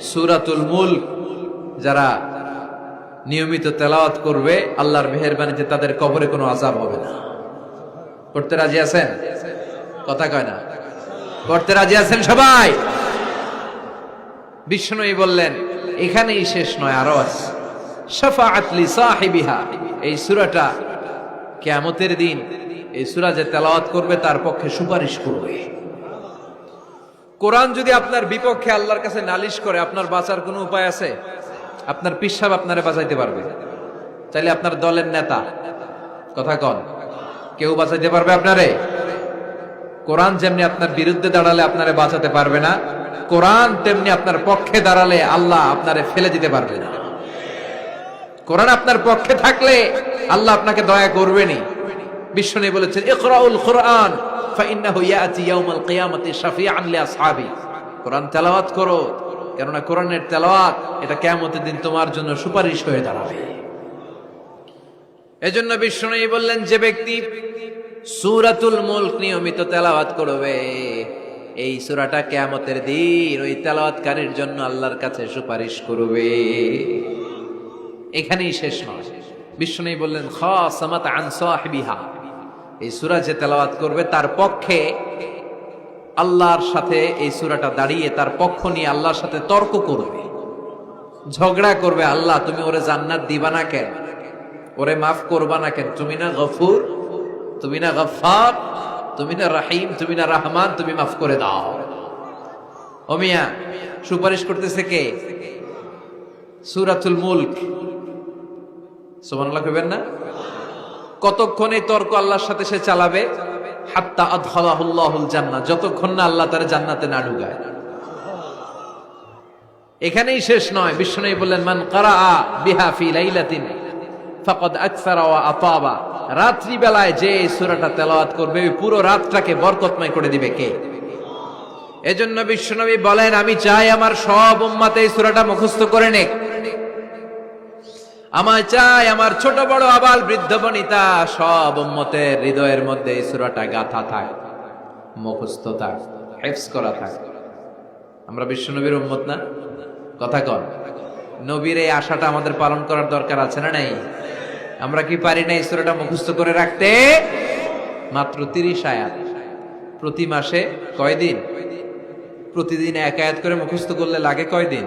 সুরাতুল মুল্ক, যারা নিয়মিত তেলাওয়াত করবে, আল্লাহর মেহেরবানিতে তাদের কবরে কোনো আজাব হবে না। করতে রাজি আছেন? কথা কয় না। করতে রাজি আছেন সবাই? বিষ্ণুই বললেন, এখানেই শেষ নয়, আরও আছে। শাফাআত লি সাহিবিহা, এই সূরাটা কিয়ামতের দিন, এই সূরা যে তেলাওয়াত করবে, তার পক্ষে সুপারিশ করবে। কোরআন যদি আপনার বিপক্ষে আল্লাহর কাছে নালিশ করে, আপনার বাঁচার কোনো উপায় আছে? আপনার পিসাব আপনারে বাঁচাইতে পারবে। চাইলে আপনার দলের নেতা। কথা কন। কেউ বাঁচাইতে পারবে আপনারে? কোরআন যেমনি আপনার বিরুদ্ধে দাঁড়ালে আপনারে বাঁচাতে পারবে না, কোরআন তেমনি আপনার পক্ষে দাঁড়ালে আল্লাহ আপনারে ফেলে দিতে পারবে না। কোরআন আপনার পক্ষে থাকলে আল্লাহ আপনাকে দয়া করবেনি বিশ্বনী বলেছেন, ইকরাউল কোরআন। কোরআনের তেলাওয়াত এটা দিন তোমার জন্য সুপারিশ হয়ে দাঁড়াবে। এজন্য বিশ্বনী বললেন, যে ব্যক্তি সূরাতুল মুলক নিয়মিত তেলাওয়াত করবে, এই সুরাটা কিয়ামতের দিন ওই তেলাওয়াতকারীর জন্য আল্লাহর কাছে সুপারিশ করবে। এখানেই শেষ নয়। বিষ্ণু বললেন খাসামাত আন সাহিবিহা। এই সুরা যে তেলাওয়াত করবে, তার পক্ষে আল্লাহর সাথে এই সুরাটা দাঁড়িয়ে তার পক্ষ নিয়ে আল্লাহর সাথে তর্ক করবে, ঝগড়া করবে, আল্লাহ তুমি ওরে জান্নাত দিবা না কেন? ওরে মাফ করবা না কেন? তুমি না গফুর, তুমি না গফার তুমি না রাহিম, তুমি না রাহমান, তুমি মাফ করে দাও। অমিয়া সুপারিশ করতেছে কে? সুরাতুল মুলক। সুবহানাল্লাহ কইবেন না? কতক্ষণ তর্ক আল্লাহর সাথে সে চালাবে? হাত্তা আদখালাহুল্লাহুল জান্নাহ, যতক্ষণ না আল্লাহ তার জান্নাতে না ঢুকায়। এখানেই শেষ নয় বিষ্ণু বললেন, মান কারাআ বিহা ফি লাইলাতিন ফাকাদ আকসারা ওয়া আতাবা। রাত্রি বেলায় যে সূরাটা তেলাওয়াত করবে পুরো রাতটাকে বরকতময় করে দিবে কে? এজন্য বিশ্বনবী বলেন, আমি চাই আমার সব উম্মাতে এই সূরাটা মুখস্থ করে নেক। আমার চাই আমার ছোট বড় আবাল বৃদ্ধ বনিতা, সব উম্মতের হৃদয়ের মধ্যে এই সূরাটা গাথা থাক, মুখস্থ থাক হেফস করা থাক। আমরা বিশ্বনবীর উম্মত না? কথা কন। নবীর এই আশাটা আমাদের পালন করার দরকার আছে না নাই? আমরা কি পারি না এই সূরাটা মুখস্থ করে রাখতে? মাত্র তিরিশ আয়াত। প্রতি মাসে কয়দিন? প্রতিদিন এক আয়াত করে মুখস্থ করলে লাগে কয়দিন?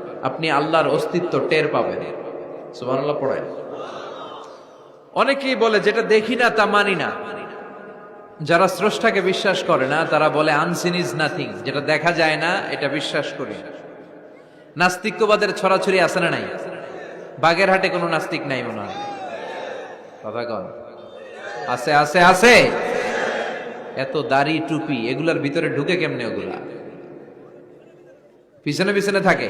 আপনি আল্লাহর অস্তিত্ব টের পাবেন। অনেকেই বলে, যেটা দেখি না, তা মানি না। যারা স্রষ্টাকে বিশ্বাস করে না, তারা বলে, আনসিন ইজ নাথিং। যেটা দেখা যায় না, এটা বিশ্বাস করি। নাস্তিক্যবাদের ছড়াছড়ি আছে না নাই? বাগেরহাটে কোনো নাস্তিক নাই মনে হয়। কথা আছে আছে আছে। এত দাড়ি, টুপি, এগুলার ভিতরে ঢুকে কেমনে ওগুলা? পিছনে পিছনে থাকে।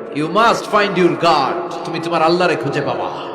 You must find your God তুমি তোমার আল্লাহরে খুঁজে পাবা।